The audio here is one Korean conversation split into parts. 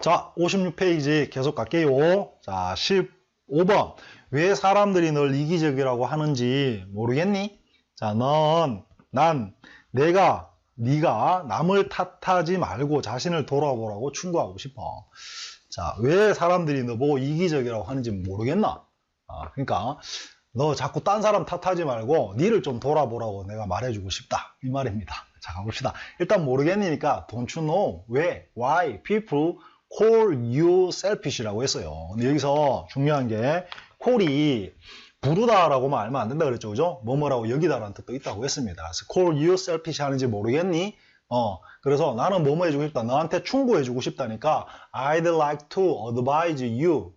자, 56페이지 계속 갈게요. 자, 15번. 왜 사람들이 널 이기적이라고 하는지 모르겠니? 자, 넌, 난, 내가, 네가 남을 탓하지 말고 자신을 돌아보라고 충고하고 싶어. 자, 왜 사람들이 너 보고 이기적이라고 하는지 모르겠나? 아, 그러니까 너 자꾸 딴 사람 탓하지 말고 니를 좀 돌아보라고 내가 말해주고 싶다. 이 말입니다. 자, 가봅시다. 일단 모르겠으니까 don't you know 왜 why people call you selfish라고 했어요. 근데 여기서 중요한 게 call이 부르다라고만 알면 안 된다 그랬죠. 그죠? 뭐뭐라고 여기다라는 뜻도 있다고 했습니다. 그래서 call you selfish 하는지 모르겠니? 어, 그래서 나는 뭐뭐 해주고 싶다. 너한테 충고해주고 싶다니까 I'd like to advise you.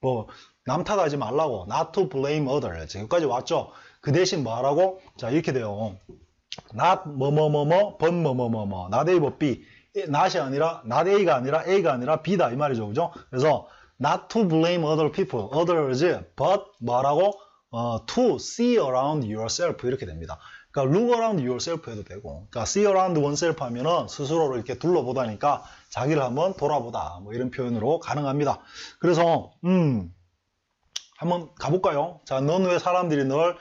뭐, 남 탓하지 말라고. not to blame others. 여기까지 왔죠? 그 대신 뭐 하라고? 자, 이렇게 돼요. not 뭐뭐뭐뭐, but 뭐뭐뭐뭐. not A, but B. not이 아니라, not A가 아니라 A가 아니라 B다. 이 말이죠. 그죠? 그래서 not to blame other people, others, but 뭐라고? 어, to see around yourself 이렇게 됩니다. 그러니까 look around yourself 해도 되고, 그러니까 see around oneself 하면은 스스로를 이렇게 둘러보다니까 자기를 한번 돌아보다 뭐 이런 표현으로 가능합니다. 그래서 음 한번 가볼까요? 자, 넌 왜 사람들이 널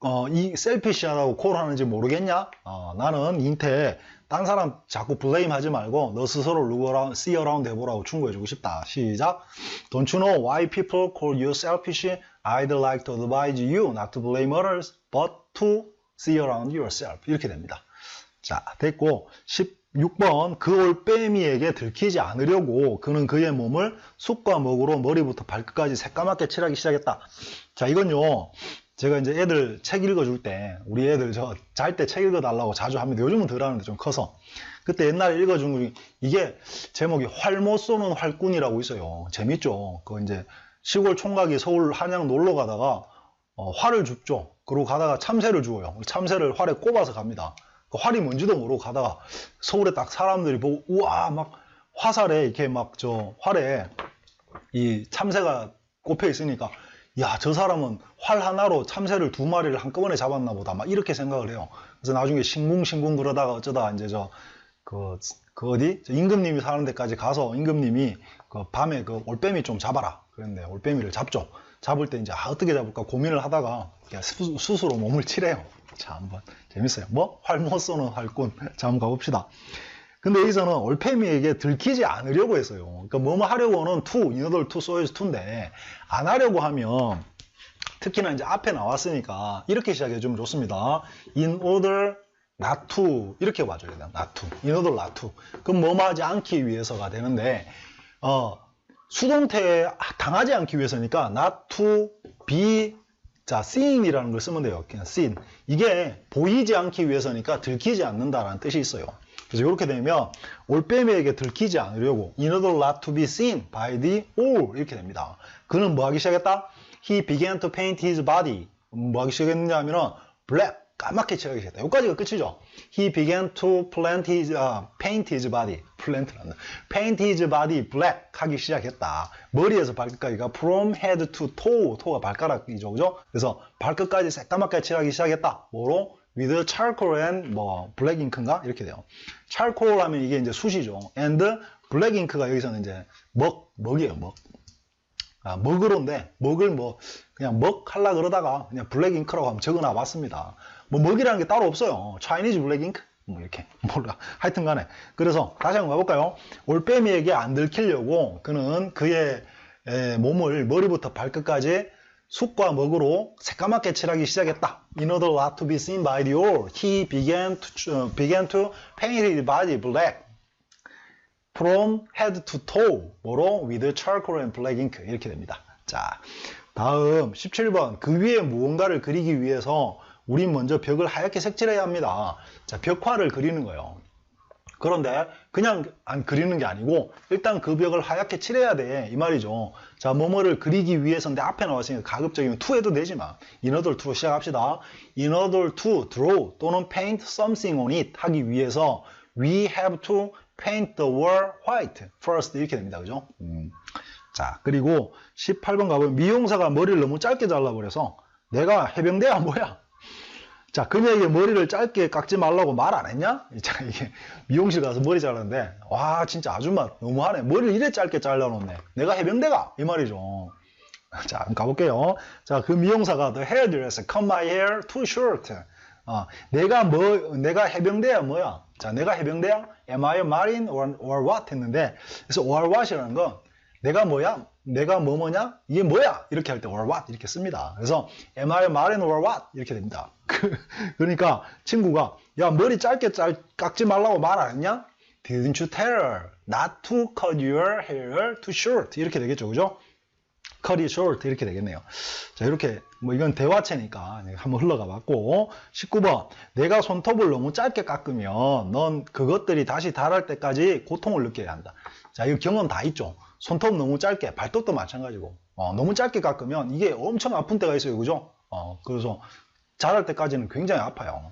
어, 이 셀피시하다고 콜하는지 모르겠냐? 어, 나는 인태 딴 사람 자꾸 블레임 하지 말고 너 스스로 look around, see around 해보라고 충고해주고 싶다. 시작. Don't you know why people call you selfish? I'd like to advise you not to blame others, but to see around yourself. 이렇게 됩니다. 자, 됐고 16번 그 올빼미에게 들키지 않으려고 그는 그의 몸을 쑥과 먹으로 머리부터 발끝까지 새까맣게 칠하기 시작했다. 자, 이건요. 제가 이제 애들 책 읽어줄 때 우리 애들 저 잘 때 책 읽어달라고 자주 합니다. 요즘은 덜 하는데 좀 커서 그때 옛날에 읽어준 거 이게 제목이 활못 쏘는 활꾼이라고 있어요. 재밌죠. 그 이제 시골 총각이 서울 한양 놀러 가다가 어, 활을 줍죠. 그러고 가다가 참새를 주어요. 참새를 활에 꼽아서 갑니다. 그 활이 뭔지도 모르고 가다가 서울에 딱 사람들이 보고 우와 막 화살에 이렇게 막 저 활에 이 참새가 꼽혀 있으니까 야 저 사람은 활 하나로 참새를 두 마리를 한꺼번에 잡았나 보다 막 이렇게 생각을 해요. 그래서 나중에 싱궁싱궁 그러다가 어쩌다 이제 저 그, 그 어디? 저 임금님이 사는 데까지 가서 임금님이 그 밤에 그 올빼미 좀 잡아라. 그랬는데 올빼미를 잡죠. 잡을 때 이제 아, 어떻게 잡을까 고민을 하다가 스스로 몸을 칠해요. 자, 한번 재밌어요. 뭐? 활 못 쏘는 활꾼. 자, 한번 가봅시다. 근데 여기서는 올빼미에게 들키지 않으려고 했어요. 그러니까 뭐뭐 하려고는 to, 인어들 to, 소유스 to인데 안 하려고 하면 특히나 이제 앞에 나왔으니까 이렇게 시작해 주면 좋습니다. in order not to 이렇게 와줘야 돼요. not to. in order not to. 그럼 뭐뭐 하지 않기 위해서가 되는데 어 수동태에 당하지 않기 위해서니까 not to be 자, seen이라는 걸 쓰면 돼요. 그냥 seen. 이게 보이지 않기 위해서니까 들키지 않는다라는 뜻이 있어요. 그래서 이렇게 되면 올빼미에게 들키지 않으려고 in order not to be seen by the all 이렇게 됩니다. 그는 뭐 하기 시작했다? He began to paint his body. 뭐 하기 시작했느냐 하면은 black 까맣게 칠하기 시작했다. 여기까지가 끝이죠. He began to plant his, uh, paint his body. plant란다. paint his body black 하기 시작했다. 머리에서 발끝까지가 from head to toe. toe가 발가락이죠. 그죠? 그래서 발끝까지 새까맣게 칠하기 시작했다. 뭐로? with charcoal and 뭐 black ink인가? 이렇게 돼요. charcoal 하면 이게 이제 숯이죠. and black ink가 여기서는 이제 먹, 먹이에요. 먹. 아, 먹으로인데 먹을 뭐 그냥 먹 할라 그러다가 그냥 블랙 잉크라고 하면 적어놔 봤습니다. 뭐 먹이라는 게 따로 없어요. 차이니즈 블랙 잉크 뭐 이렇게 몰라. 하여튼 간에 그래서 다시 한번 가볼까요? 올빼미에게 안 들키려고 그는 그의 에, 몸을 머리부터 발끝까지 쑥과 먹으로 새까맣게 칠하기 시작했다. In order not to be seen by the all, he began to, uh, began to paint his body black. from head to toe 뭐로 with charcoal and black ink 이렇게 됩니다. 자, 다음 17번 그 위에 무언가를 그리기 위해서 우린 먼저 벽을 하얗게 색칠해야 합니다. 자, 벽화를 그리는 거예요. 그런데 그냥 안 그리는 게 아니고 일단 그 벽을 하얗게 칠해야 돼 이 말이죠. 자, 뭐뭐를 그리기 위해서인데 앞에 나왔으니까 가급적이면 to 해도 되지만 order to 시작합시다. in order to draw 또는 paint something on it 하기 위해서 we have to paint the wall white first 이렇게 됩니다. 그죠? 음. 자, 그리고 18번 가보면 미용사가 머리를 너무 짧게 잘라버려서 내가 해병대야 뭐야? 자, 그녀에게 머리를 짧게 깎지 말라고 말 안 했냐? 자, 이게 미용실 가서 머리 자르는데, 와, 진짜 아줌마 너무하네. 머리를 이래 짧게 잘라놓네. 내가 해병대가? 이 말이죠. 자, 가볼게요. 자, 그 미용사가 the hairdresser cut my hair too short. 어, 내가 뭐, 내가 해병대야 뭐야? 자, 내가 해병대야? Am I a marine or, or what? 했는데, 그래서 or what이라는 건 내가 뭐야? 내가 뭐 뭐냐? 이게 뭐야? 이렇게 할 때 or what 이렇게 씁니다. 그래서 am I marine or what? 이렇게 됩니다. 그러니까 친구가 야 머리 짧게 짤, 깎지 말라고 말 안 했냐? Didn't you tell her not to cut your hair too short? 이렇게 되겠죠, 그죠? cut it short 이렇게 되겠네요. 자 이렇게 뭐 이건 대화체니까 한번 흘러가 봤고 19번 내가 손톱을 너무 짧게 깎으면 넌 그것들이 다시 자랄 때까지 고통을 느껴야 한다. 자 이거 경험 다 있죠. 손톱 너무 짧게 발톱도 마찬가지고 어, 너무 짧게 깎으면 이게 엄청 아픈 때가 있어요, 그죠? 어, 그래서 자랄 때까지는 굉장히 아파요.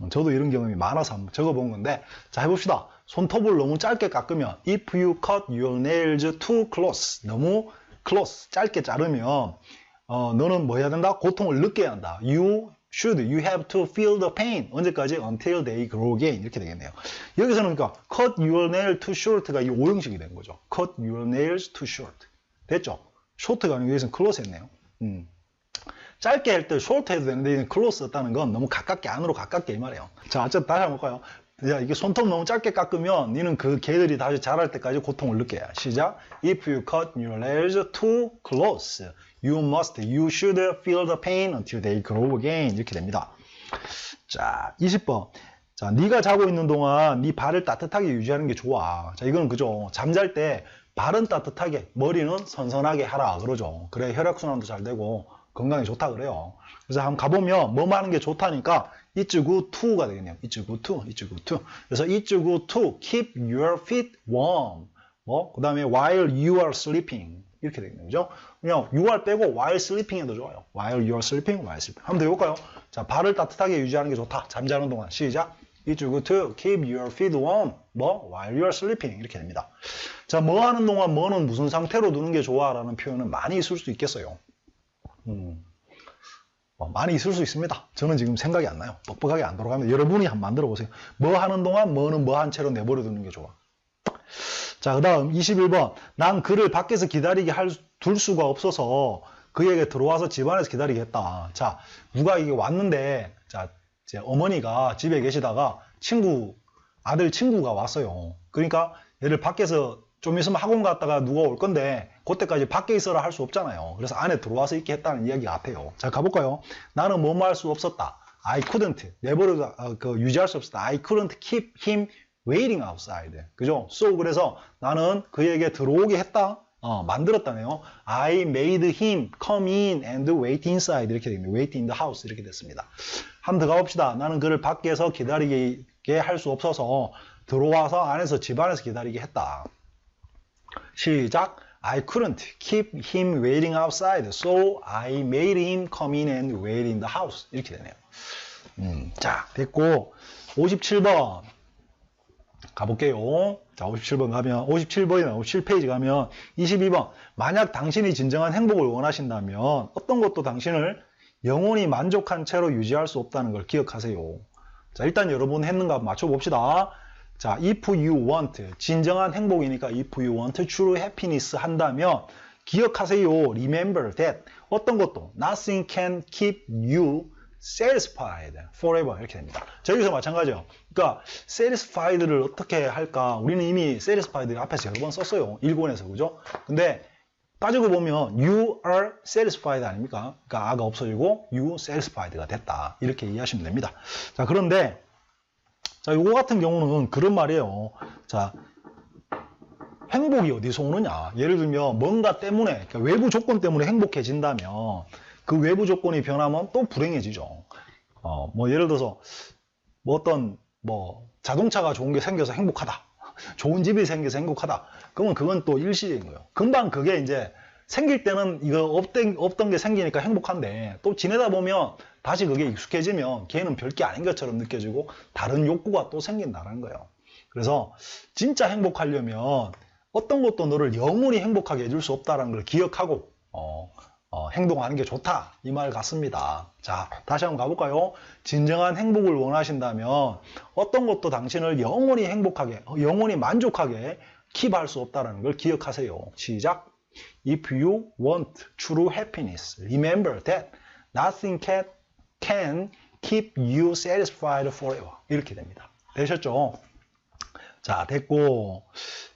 어, 저도 이런 경험이 많아서 한번 적어본 건데 자 해봅시다. 손톱을 너무 짧게 깎으면 if you cut your nails too close 너무 close 짧게 자르면 어, 너는 뭐 해야 된다? 고통을 느껴야 한다. You should, you have to feel the pain. 언제까지? Until they grow again. 이렇게 되겠네요. 여기서는 그러니까 cut your nail too short가 이 오형식이 된 거죠. cut your nails too short. 됐죠? short가 아니고 여기서는 close 했네요. 음. 짧게 할 때 short 해도 되는데 close 했다는 건 너무 가깝게 안으로 가깝게 이 말이에요. 자, 어쨌든 다시 한번 볼까요? 야, 이게 손톱 너무 짧게 깎으면 니는 그 개들이 다시 자랄 때까지 고통을 느껴야. 시작. If you cut your nails too close, you must, you should feel the pain until they grow again. 이렇게 됩니다. 자, 20번. 자, 네가 자고 있는 동안 네 발을 따뜻하게 유지하는 게 좋아. 자, 이건 그죠. 잠잘 때 발은 따뜻하게, 머리는 선선하게 하라 그러죠. 그래 혈액순환도 잘 되고 건강에 좋다 그래요. 그래서 한번 가보면 뭐뭐 하는 게 좋다니까 이츠구 투가 되겠네요. 이츠구 투, 이츠구 투. 그래서 이츠구 투, keep your feet warm. 뭐, 그 다음에 while you are sleeping. 이렇게 되겠네요. 그죠? 그냥 you are 빼고 while sleeping 해도 좋아요. while you are sleeping, while sleeping. 한번 더 해볼까요? 자, 발을 따뜻하게 유지하는 게 좋다. 잠자는 동안. 시작. 이츠구 투, keep your feet warm. 뭐, while you are sleeping. 이렇게 됩니다. 자, 뭐 하는 동안 뭐는 무슨 상태로 두는 게 좋아? 라는 표현은 많이 있을 수 있겠어요. 음. 어, 많이 있을 수 있습니다. 저는 지금 생각이 안 나요. 뻑뻑하게 안 돌아가면 여러분이 한번 만들어 보세요. 뭐 하는 동안 뭐는 뭐 한 채로 내버려 두는 게 좋아. 자, 그 다음 21번. 난 그를 밖에서 기다리게 할, 둘 수가 없어서 그에게 들어와서 집안에서 기다리게 했다. 자, 누가 이게 왔는데, 자, 제 어머니가 집에 계시다가 친구, 아들 친구가 왔어요. 그러니까 얘를 밖에서 좀 있으면 학원 갔다가 누가 올 건데 그때까지 밖에 있어라 할 수 없잖아요. 그래서 안에 들어와서 있게 했다는 이야기 같아요. 자 가볼까요? 나는 뭐뭐 할 수 없었다. I couldn't 내버려 어, 그 유지할 수 없었다. I couldn't keep him waiting outside. 그죠? So 그래서 나는 그에게 들어오게 했다. 어, 만들었다네요. I made him come in and wait inside 이렇게 됩니다. wait in the house 이렇게 됐습니다. 한번더 가봅시다. 나는 그를 밖에서 기다리게 할 수 없어서 들어와서 안에서 집 안에서 기다리게 했다. 시작. I couldn't keep him waiting outside, so I made him come in and wait in the house. 이렇게 되네요. 음, 자, 됐고 57번 가볼게요. 자, 57번 가면 57번이나 57페이지 가면 22번 만약 당신이 진정한 행복을 원하신다면 어떤 것도 당신을 영원히 만족한 채로 유지할 수 없다는 걸 기억하세요. 자, 일단 여러분 했는가 맞춰봅시다. 자, if you want, 진정한 행복이니까 if you want true happiness 한다면 기억하세요. Remember that 어떤 것도 nothing can keep you satisfied forever 이렇게 됩니다. 자, 여기서 마찬가지요. 그러니까 satisfied를 어떻게 할까? 우리는 이미 satisfied 앞에서 여러 번 썼어요. 일본에서 그죠? 근데 따지고 보면 you are satisfied 아닙니까? 그러니까 아가 없어지고 you satisfied가 됐다. 이렇게 이해하시면 됩니다. 자, 그런데 자, 요거 같은 경우는 그런 말이에요. 자, 행복이 어디서 오느냐? 예를 들면 뭔가 때문에 그러니까 외부 조건 때문에 행복해진다면 그 외부 조건이 변하면 또 불행해지죠. 어, 뭐 예를 들어서 뭐 어떤 뭐 자동차가 좋은 게 생겨서 행복하다. 좋은 집이 생겨서 행복하다. 그러면 그건 또 일시적인 거예요. 금방 그게 이제 생길 때는 이거 없던, 없던 게 생기니까 행복한데 또 지내다 보면 다시 그게 익숙해지면 걔는 별게 아닌 것처럼 느껴지고 다른 욕구가 또 생긴다는 거예요. 그래서 진짜 행복하려면 어떤 것도 너를 영원히 행복하게 해줄 수 없다는 걸 기억하고 어, 어, 행동하는 게 좋다 이 말 같습니다. 자 다시 한번 가볼까요? 진정한 행복을 원하신다면 어떤 것도 당신을 영원히 행복하게 어, 영원히 만족하게 킵할 수 없다는 걸 기억하세요. 시작. If you want true happiness, remember that nothing can, can keep you satisfied forever. 이렇게 됩니다. 되셨죠? 자, 됐고.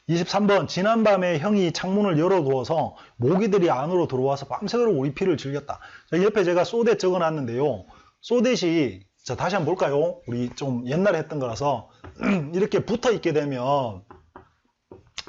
23번. 지난밤에 형이 창문을 열어두어서 모기들이 안으로 들어와서 밤새도록 우리 피를 즐겼다. 자, 옆에 제가 소댓 적어놨는데요. 소댓이, 자, 다시 한번 볼까요? 우리 좀 옛날에 했던 거라서, 이렇게 붙어 있게 되면,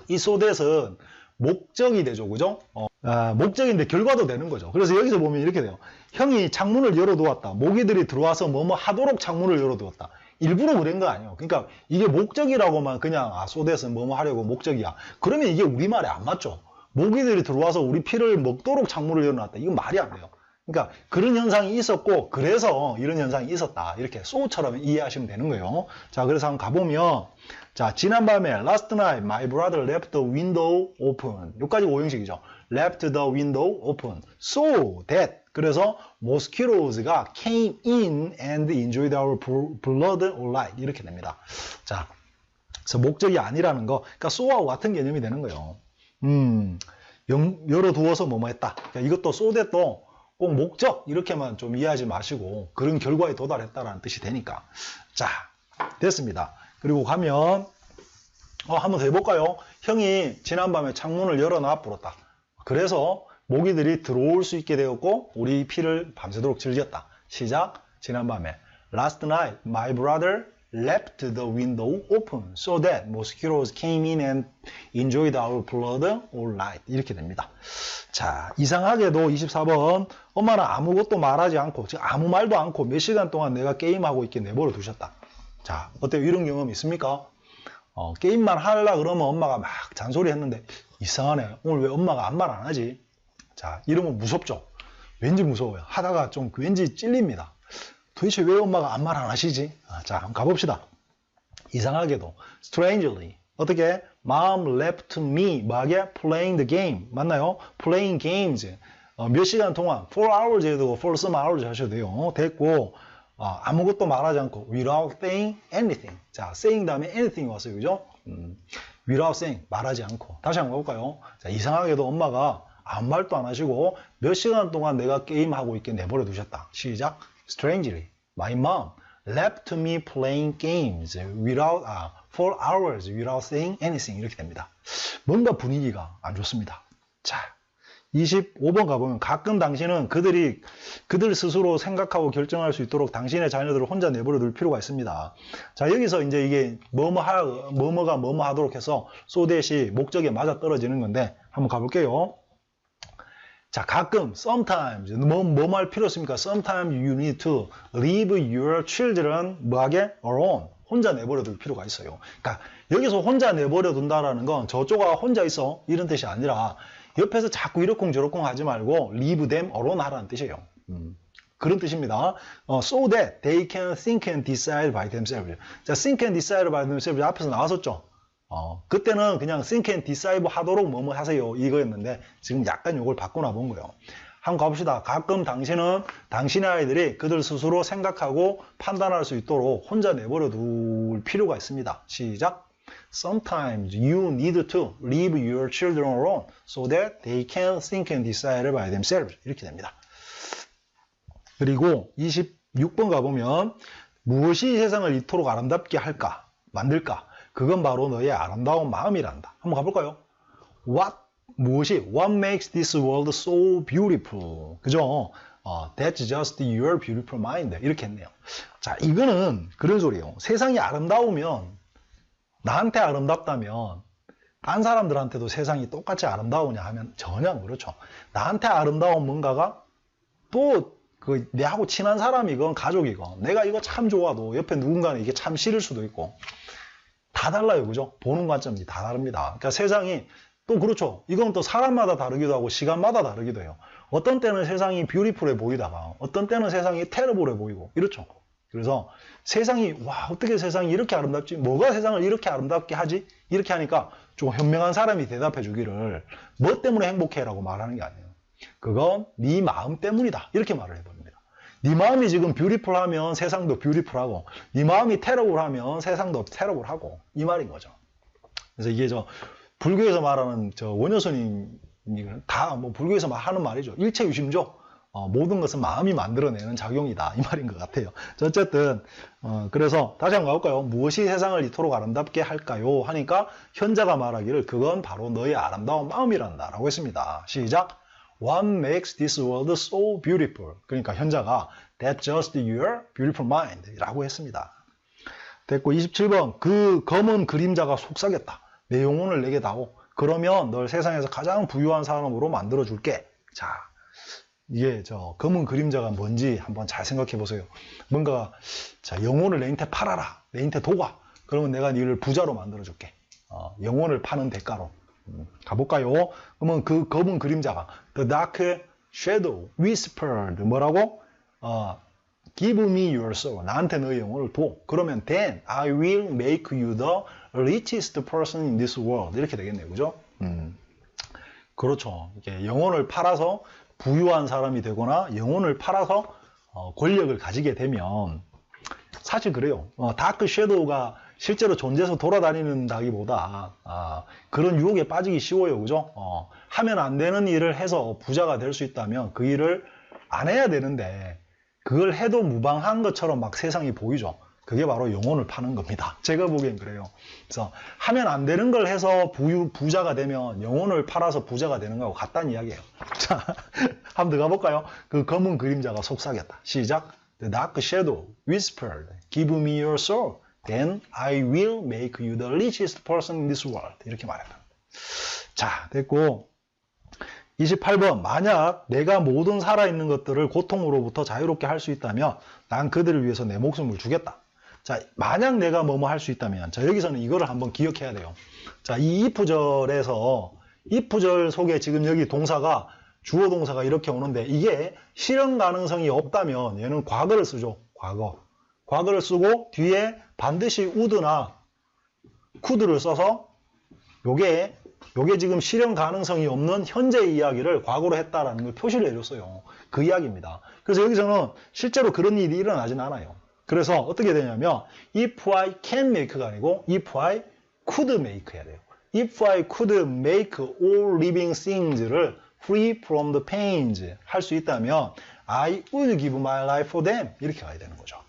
이 소댓은 목적이 되죠. 그죠? 어, 아, 목적인데 결과도 되는 거죠. 그래서 여기서 보면 이렇게 돼요. 형이 창문을 열어두었다. 모기들이 들어와서 뭐뭐 하도록 창문을 열어두었다. 일부러 그런 거 아니에요. 그러니까 이게 목적이라고만 그냥 아 소댓은 뭐뭐 하려고 목적이야. 그러면 이게 우리말에 안 맞죠. 모기들이 들어와서 우리 피를 먹도록 창문을 열어놨다. 이건 말이 안 돼요. 그러니까 그런 현상이 있었고 그래서 이런 현상이 있었다. 이렇게 소처럼 이해하시면 되는 거예요. 자 그래서 한번 가보면 자 지난밤에 last night my brother left the window open 여기까지 오형식이죠. left the window open so that 그래서 mosquitos가 came in and enjoyed our blood all night 이렇게 됩니다. 자 그래서 목적이 아니라는 거 그러니까 so와 같은 개념이 되는 거예요. 음 열어두어서 뭐뭐 했다. 그러니까 이것도 so that도 꼭 목적 이렇게만 좀 이해하지 마시고 그런 결과에 도달했다라는 뜻이 되니까 자 됐습니다. 그리고 가면 어, 한번 더 해볼까요? 형이 지난밤에 창문을 열어놔 불었다. 그래서 모기들이 들어올 수 있게 되었고 우리 피를 밤새도록 즐겼다. 시작. 지난밤에 Last night my brother left the window open so that mosquitoes came in and enjoyed our blood all night. 이렇게 됩니다. 자, 이상하게도 24번 엄마는 아무것도 말하지 않고 즉 아무 말도 않고 몇 시간 동안 내가 게임하고 있게 내버려 두셨다. 자, 어때요? 이런 경험 있습니까? 어, 게임만 하려 그러면 엄마가 막 잔소리 했는데 이상하네. 오늘 왜 엄마가 아무 말 안 하지? 자, 이러면 무섭죠? 왠지 무서워요. 하다가 좀 왠지 찔립니다. 도대체 왜 엄마가 아무 말 안 하시지? 아, 자, 한번 가봅시다. 이상하게도 strangely 어떻게 mom left me 뭐하게 playing the game 맞나요? playing games 어, 몇 시간 동안 4 hours 해도 되고 for some hours 하셔도 돼요. 됐고 어, 아무것도 말하지 않고 without saying anything 자 saying 다음에 anything 왔어요. 그죠? 음, without saying 말하지 않고 다시 한번 가볼까요? 자, 이상하게도 엄마가 아무 말도 안 하시고 몇 시간 동안 내가 게임하고 있게 내버려 두셨다. 시작 strangely my mom left me playing games without 아, for hours without saying anything 이렇게 됩니다. 뭔가 분위기가 안 좋습니다. 자, 25번 가보면 가끔 당신은 그들이 그들 스스로 생각하고 결정할 수 있도록 당신의 자녀들을 혼자 내버려 둘 필요가 있습니다. 자, 여기서 이제 이게 뭐뭐 하 뭐뭐가 뭐뭐 하도록 해서 소댓이 목적에 맞아 떨어지는 건데 한번 가볼게요. 자, 가끔, sometimes, 뭐, 뭐말 필요 없습니까? Sometimes you need to leave your children, 뭐하게? alone. 혼자 내버려 둘 필요가 있어요. 그러니까, 여기서 혼자 내버려 둔다라는 건 저쪽아 혼자 있어. 이런 뜻이 아니라, 옆에서 자꾸 이러쿵저러쿵 하지 말고, leave them alone 하라는 뜻이에요. 음, 그런 뜻입니다. 어, so that they can think and decide by themselves. 자, think and decide by themselves 앞에서 나왔었죠? 어, 그때는 그냥 think and decide 하도록 뭐뭐 하세요 이거였는데 지금 약간 요걸 바꿔놔 본 거예요. 한번 가봅시다. 가끔 당신은 당신의 아이들이 그들 스스로 생각하고 판단할 수 있도록 혼자 내버려 둘 필요가 있습니다. 시작. Sometimes you need to leave your children alone so that they can think and decide by themselves. 이렇게 됩니다. 그리고 26번 가보면 무엇이 세상을 이토록 아름답게 할까? 만들까? 그건 바로 너의 아름다운 마음이란다. 한번 가볼까요? What 무엇이 What makes this world so beautiful? 그죠? 어, that's just your beautiful mind. 이렇게 했네요. 자, 이거는 그런 소리예요. 세상이 아름다우면 나한테 아름답다면 딴 사람들한테도 세상이 똑같이 아름다우냐 하면 전혀 안 그렇죠. 나한테 아름다운 뭔가가 또 그 내하고 친한 사람이건 가족이건 내가 이거 참 좋아도 옆에 누군가는 이게 참 싫을 수도 있고 다 달라요. 그죠? 보는 관점이 다 다릅니다. 그러니까 세상이 또 그렇죠. 이건 또 사람마다 다르기도 하고 시간마다 다르기도 해요. 어떤 때는 세상이 뷰티풀해 보이다가 어떤 때는 세상이 테러블해 보이고 이렇죠. 그래서 세상이 와 어떻게 세상이 이렇게 아름답지? 뭐가 세상을 이렇게 아름답게 하지? 이렇게 하니까 좀 현명한 사람이 대답해 주기를 뭐 때문에 행복해 라고 말하는 게 아니에요. 그건 네 마음 때문이다. 이렇게 말을 해버립니다. 네 마음이 지금 뷰티풀하면 세상도 뷰티풀하고 네 마음이 테러블하면 세상도 테러블하고 이 말인 거죠. 그래서 이게 저 불교에서 말하는 저 원효스님이 다뭐 불교에서 말 하는 말이죠. 일체 유심조. 어, 모든 것은 마음이 만들어내는 작용이다 이 말인 것 같아요. 자, 어쨌든 어, 그래서 다시 한번 가볼까요? 무엇이 세상을 이토록 아름답게 할까요? 하니까 현자가 말하기를 그건 바로 너의 아름다운 마음이란다라고 했습니다. 시작. What makes this world so beautiful? 그러니까 현자가 That's just your beautiful mind라고 했습니다. 됐고 27번 그 검은 그림자가 속삭였다. 내 영혼을 내게 다오. 그러면 널 세상에서 가장 부유한 사람으로 만들어 줄게. 자, 이게 저 검은 그림자가 뭔지 한번 잘 생각해 보세요. 뭔가 자 영혼을 내한테 팔아라, 내한테 도가. 그러면 내가 너를 부자로 만들어 줄게. 어, 영혼을 파는 대가로. 음, 가볼까요? 그러면 그 검은 그림자가 The dark shadow whispered 뭐라고? 어, Give me your soul. 나한테 너의 영혼을 도. 그러면 then I will make you the richest person in this world. 이렇게 되겠네요. 그죠? 음. 그렇죠. 이게 영혼을 팔아서 부유한 사람이 되거나 영혼을 팔아서 어, 권력을 가지게 되면 사실 그래요. 어, 다크 섀도우가 실제로 존재해서 돌아다니는다기보다 아, 그런 유혹에 빠지기 쉬워요. 그죠? 어, 하면 안 되는 일을 해서 부자가 될 수 있다면 그 일을 안 해야 되는데 그걸 해도 무방한 것처럼 막 세상이 보이죠. 그게 바로 영혼을 파는 겁니다. 제가 보기엔 그래요. 그래서 하면 안 되는 걸 해서 부유, 부자가 되면 영혼을 팔아서 부자가 되는 거하고 같다는 이야기예요. 자, 한번 더 가볼까요? 그 검은 그림자가 속삭였다. 시작. The dark shadow whispered, Give me your soul, then I will make you the richest person in this world. 이렇게 말했다. 자, 됐고. 28번 만약 내가 모든 살아있는 것들을 고통으로부터 자유롭게 할 수 있다면 난 그들을 위해서 내 목숨을 주겠다. 자 만약 내가 뭐뭐 할 수 있다면 자 여기서는 이거를 한번 기억해야 돼요. 자 이 if절에서 if절 속에 지금 여기 동사가 주어 동사가 이렇게 오는데 이게 실현 가능성이 없다면 얘는 과거를 쓰죠. 과거. 과거를 쓰고 뒤에 반드시 would나 could를 써서 요게 요게 지금 실현 가능성이 없는 현재 이야기를 과거로 했다라는 걸 표시를 해줬어요. 그 이야기입니다. 그래서 여기서는 실제로 그런 일이 일어나진 않아요. 그래서 어떻게 되냐면 if I can make가 아니고 if I could make 해야 돼요. if I could make all living things를 free from the pains 할 수 있다면 I would give my life for them 이렇게 가야 되는 거죠.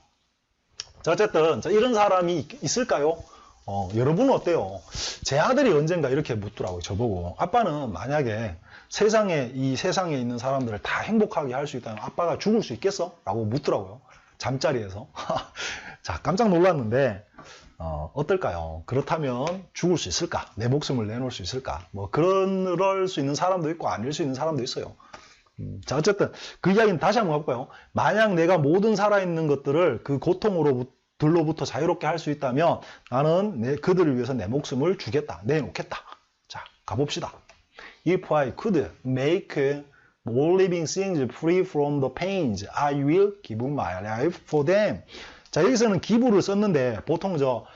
자 어쨌든 자, 이런 사람이 있을까요? 어, 여러분은 어때요? 제 아들이 언젠가 이렇게 묻더라고요. 저보고. 아빠는 만약에 세상에, 이 세상에 있는 사람들을 다 행복하게 할 수 있다면 아빠가 죽을 수 있겠어? 라고 묻더라고요. 잠자리에서. 자, 깜짝 놀랐는데, 어, 어떨까요? 그렇다면 죽을 수 있을까? 내 목숨을 내놓을 수 있을까? 뭐, 그럴 수 있는 사람도 있고 아닐 수 있는 사람도 있어요. 음, 자, 어쨌든 그 이야기는 다시 한번 해볼까요? 만약 내가 모든 살아있는 것들을 그 고통으로부터 자유롭게 할 수 있다면 나는 내, 그들을 위해서 내 목숨을 주겠다. 내놓겠다. 자, 가봅시다. If I could make all living things free from the pains, I will give my life for them. 자, 여기서는 기부를 썼는데 보통 저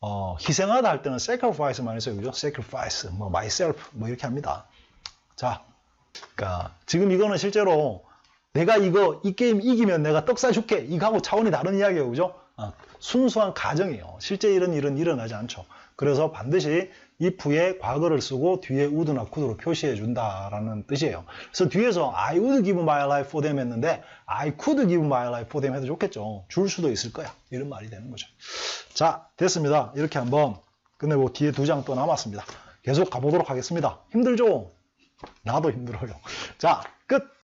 어, 희생하다 할 때는 sacrifice 많이 써요. 그죠? sacrifice, 뭐 myself 뭐 이렇게 합니다. 자, 그러니까 지금 이거는 실제로 내가 이거 이 게임 이기면 내가 떡 사줄게 이거하고 차원이 다른 이야기예요. 그죠? 아, 순수한 가정이에요. 실제 이런 일은 일어나지 않죠. 그래서 반드시 if에 과거를 쓰고 뒤에 would나 could로 표시해 준다라는 뜻이에요. 그래서 뒤에서 I would give my life for them 했는데 I could give my life for them 해도 좋겠죠. 줄 수도 있을 거야. 이런 말이 되는 거죠. 자, 됐습니다. 이렇게 한번 끝내고 뒤에 두 장 또 남았습니다. 계속 가보도록 하겠습니다. 힘들죠? 나도 힘들어요. 자, 끝!